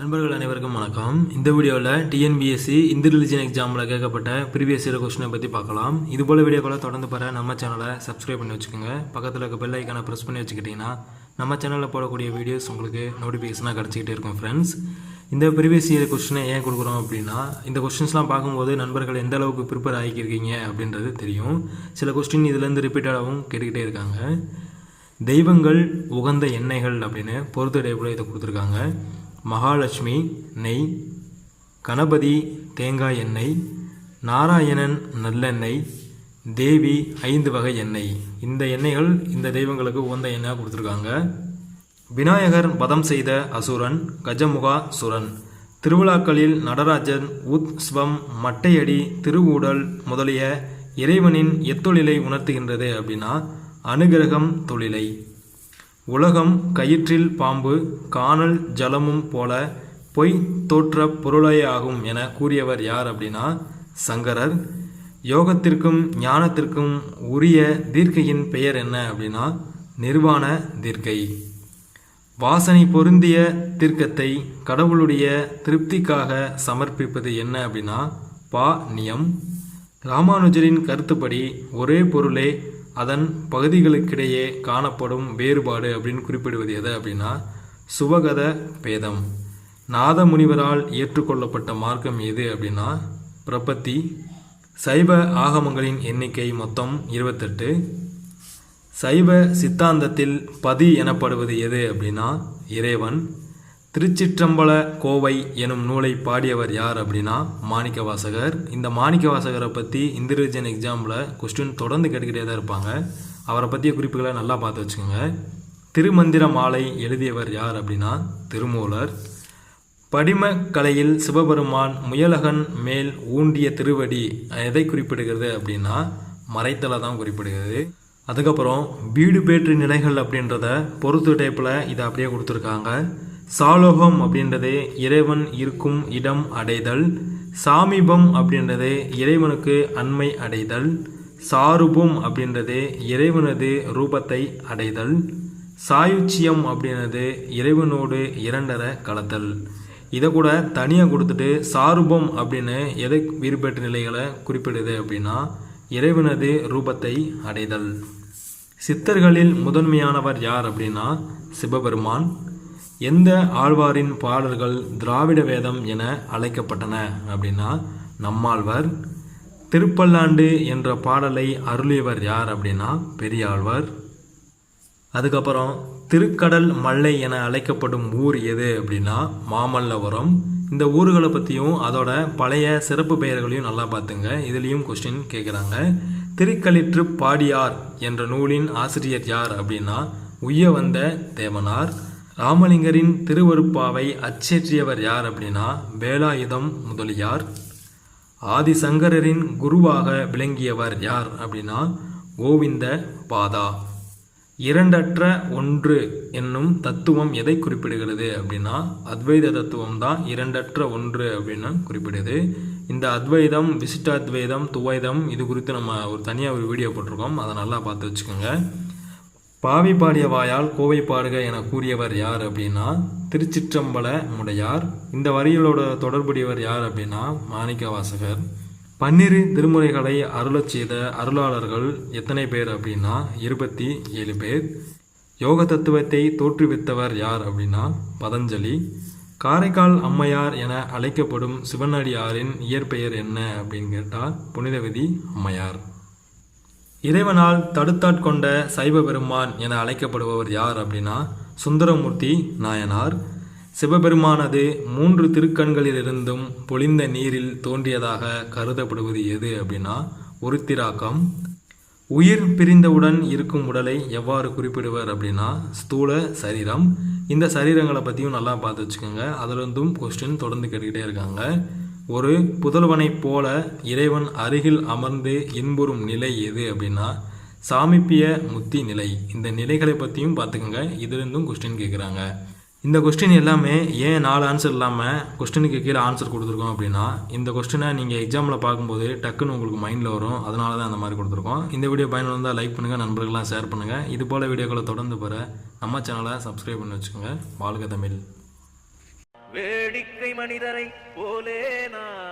நண்பர்கள் அனைவருக்கும் வணக்கம். இந்த வீடியோவில் டிஎன்பிஎஸ்சி இந்த ரிலிஜன் எக்ஸாமில் கேட்கப்பட்ட ப்ரீவியஸ் இயர் கொஸ்டினை பற்றி பார்க்கலாம். இதுபோல் வீடியோக்களை தொடர்ந்து பெற நம்ம சேனலை சப்ஸ்கிரைப் பண்ணி வச்சுக்கோங்க. பக்கத்தில் இருக்க பெல் ஐக்கானை ப்ரெஸ் பண்ணி வச்சுக்கிட்டிங்கன்னா நம்ம சேனலில் போடக்கூடிய வீடியோஸ் உங்களுக்கு நோட்டிஃபிகேஷனாக கிடச்சிக்கிட்டே இருக்கும் ஃப்ரெண்ட்ஸ் இந்த ப்ரீவியஸ் இயர் கொஸ்டினை ஏன் கொடுக்குறோம் அப்படின்னா இந்த கொஸ்டின்ஸ்லாம் பார்க்கும்போது நண்பர்கள் எந்த அளவுக்கு ப்ரிப்பேர் ஆகிக்கிருக்கீங்க அப்படின்றது தெரியும். சில கொஸ்டின் இதுலேருந்து ரிப்பீட்டடாகவும் கேட்டுக்கிட்டே இருக்காங்க. தெய்வங்கள் உகந்த எண்ணெய்கள் அப்படின்னு பொறுத்த இதை கொடுத்துருக்காங்க. மகாலட்சுமி நெய் கணபதி தேங்காய் எண்ணெய் நாராயணன் நல்லெண்ணெய் தேவி ஐந்து வகை எண்ணெய். இந்த எண்ணெய்கள் இந்த தெய்வங்களுக்கு உகந்த எண்ணெயாக கொடுத்துருக்காங்க. விநாயகர் வதம் செய்த அசுரன் கஜமுகா சுரன். திருவிழாக்களில் நடராஜன் உத்ஸ்வம் மட்டையடி திருவூடல் முதலிய இறைவனின் எத்தொழிலை உணர்த்துகின்றது அப்படின்னா அனுகிரகம் தொழிலை. உலகம் கயிற்றில் பாம்பு காணல் ஜலமும் போல பொய் தோற்ற பொருளையாகும் என கூறியவர் யார் அப்படின்னா சங்கரர். யோகத்திற்கும் ஞானத்திற்கும் உரிய தீர்க்கையின் பெயர் என்ன அப்படின்னா நிர்வாண தீர்க்கை. வாசனை பொருந்திய தீர்க்கத்தை கடவுளுடைய திருப்திக்காக சமர்ப்பிப்பது என்ன அப்படின்னா பா நியம் ராமானுஜரின் கருத்துப்படி ஒரே பொருளே அதன் பகுதிகளுக்கிடையே காணப்படும் வேறுபாடு அப்படின்னு குறிப்பிடுவது எது அப்படின்னா சுபகத பேதம். நாத முனிவரால் ஏற்றுக்கொள்ளப்பட்ட மார்க்கம் எது அப்படின்னா பிரபத்தி சைவ ஆகமங்களின் எண்ணிக்கை மொத்தம் இருபத்தெட்டு. சைவ சித்தாந்தத்தில் பதி எனப்படுவது எது அப்படின்னா இறைவன். திருச்சிற்றம்பல கோவை எனும் நூலை பாடியவர் யார் அப்படின்னா மாணிக்க வாசகர் இந்த மாணிக்க வாசகரை பற்றி இந்திரஜன் எக்ஸாமில் கொஸ்டின் தொடர்ந்து கேட்டுக்கிட்டே தான் இருப்பாங்க. அவரை பற்றிய குறிப்புகளை நல்லா பார்த்து வச்சுக்கோங்க. திருமந்திர மாலை எழுதியவர் யார் அப்படின்னா திருமூலர். படிம கலையில் சிவபெருமான் முயலகன் மேல் ஊண்டிய திருவடி எதை குறிப்பிடுகிறது அப்படின்னா மறைத்தலை தான் குறிப்பிடுகிறது. அதுக்கப்புறம் வீடு பேற்று நிலைகள் அப்படின்றத பொறுத்து டைப்பில் இதை அப்படியே கொடுத்துருக்காங்க. சாலோகம் அப்படின்றது இறைவன் இருக்கும் இடம் அடைதல். சாமீபம் அப்படின்றது இறைவனுக்கு அண்மை அடைதல். சாருபம் அப்படின்றது இறைவனது ரூபத்தை அடைதல். சாயுச்சியம் அப்படின்றது இறைவனோடு இரண்டர கலத்தல். இதை கூட தனியாக கொடுத்துட்டு சாருபம் அப்படின்னு எதை வேறுபட்ட நிலைகளை குறிப்பிடுது அப்படின்னா இறைவனது ரூபத்தை அடைதல். சித்தர்களில் முதன்மையானவர் யார் அப்படின்னா சிவபெருமான். எந்த ஆழ்வாரின் பாடல்கள் திராவிட வேதம் என அழைக்கப்பட்டன அப்படின்னா நம்மாழ்வார் திருப்பல்லாண்டு என்ற பாடலை அருளியவர் யார் அப்படின்னா பெரியாழ்வார். அதுக்கப்புறம் திருக்கடல் மல்லை என அழைக்கப்படும் ஊர் எது அப்படின்னா மாமல்லபுரம். இந்த ஊர்களை பற்றியும் அதோட பழைய சிறப்பு பெயர்களையும் நல்லா பார்த்துங்க இதுலேயும் கொஸ்டின் கேட்குறாங்க. திருக்களிற்று பாடியார் என்ற நூலின் ஆசிரியர் யார் அப்படின்னா உய்ய வந்த தேவனார். ராமலிங்கரின் திருவருப்பாவை அச்சேற்றியவர் யார் அப்படின்னா வேலாயுதம் முதலியார் ஆதிசங்கரரின் குருவாக விளங்கியவர் யார் அப்படின்னா கோவிந்த பாதா. இரண்டற்ற ஒன்று என்னும் தத்துவம் எதை குறிப்பிடுகிறது அப்படின்னா அத்வைத தத்துவம் தான் இரண்டற்ற ஒன்று அப்படின்னு குறிப்பிடுது. இந்த அத்வைதம் விசிஷ்டாத்வைதம் துவைதம் இது குறித்து நம்ம ஒரு தனியாக ஒரு வீடியோ போட்டிருக்கோம். அதை நல்லா பார்த்து வச்சுக்கோங்க. பாவி பாடிய வாயால் கோவை பாடுக என கூறியவர் யார் அப்படின்னா திருச்சிற்றம்பல முடையார். இந்த வரிகளோட தொடர்புடையவர் யார் அப்படின்னா மாணிக்க வாசகர் பன்னிரு திருமுறைகளை அருளச் செய்த அருளாளர்கள் எத்தனை பேர் அப்படின்னா இருபத்தி ஏழு பேர். யோக தத்துவத்தை தோற்றுவித்தவர் யார் அப்படின்னா பதஞ்சலி. காரைக்கால் அம்மையார் என அழைக்கப்படும் சிவனடியாரின் இயற்பெயர் என்ன அப்படின்னு கேட்டால் புனிதவதி அம்மையார். இறைவனால் தடுத்தாட்கொண்ட சைவ பெருமான் என அழைக்கப்படுபவர் யார் அப்படின்னா சுந்தரமூர்த்தி நாயனார். சிவபெருமானது மூன்று திருக்கண்களிலிருந்தும் பொழிந்த நீரில் தோன்றியதாக கருதப்படுவது எது அப்படின்னா உருத்திராக்கம். உயிர் பிரிந்தவுடன் இருக்கும் உடலை எவ்வாறு குறிப்பிடுவர் அப்படின்னா ஸ்தூல சரீரம். இந்த சரீரங்களை பற்றியும் நல்லா பார்த்து வச்சுக்கோங்க. அதிலிருந்தும் கொஸ்டின் தொடர்ந்து கேட்டுக்கிட்டே இருக்காங்க. ஒரு புதல்வனைப் போல இறைவன் அருகில் அமர்ந்து இன்புறும் நிலை எது அப்படின்னா சாமிப்பிய முத்தி நிலை. இந்த நிலைகளை பற்றியும் பார்த்துக்கோங்க. இதுலேருந்தும் கொஸ்டின் கேட்குறாங்க. இந்த கொஸ்டின் எல்லாமே ஏன் நாலு ஆன்சர் இல்லாமல் கொஸ்டினுக்கு கீழே ஆன்சர் கொடுத்துருக்கோம் அப்படின்னா இந்த கொஸ்டினை நீங்கள் எக்ஸாமில் பார்க்கும்போது டக்குன்னு உங்களுக்கு மைண்டில் வரும். அதனால தான் அந்த மாதிரி கொடுத்துருக்கோம். இந்த வீடியோ பயனுள்ளதாக லைக் பண்ணுங்கள் நண்பர்கள்லாம் ஷேர் பண்ணுங்கள் இது போல் வீடியோக்களை தொடர்ந்து பெற நம்ம சேனலை சப்ஸ்கிரைப் பண்ணி வச்சுக்கோங்க. வாழ்க தமிழ். வேடிக்கை மனிதரை போலே நான்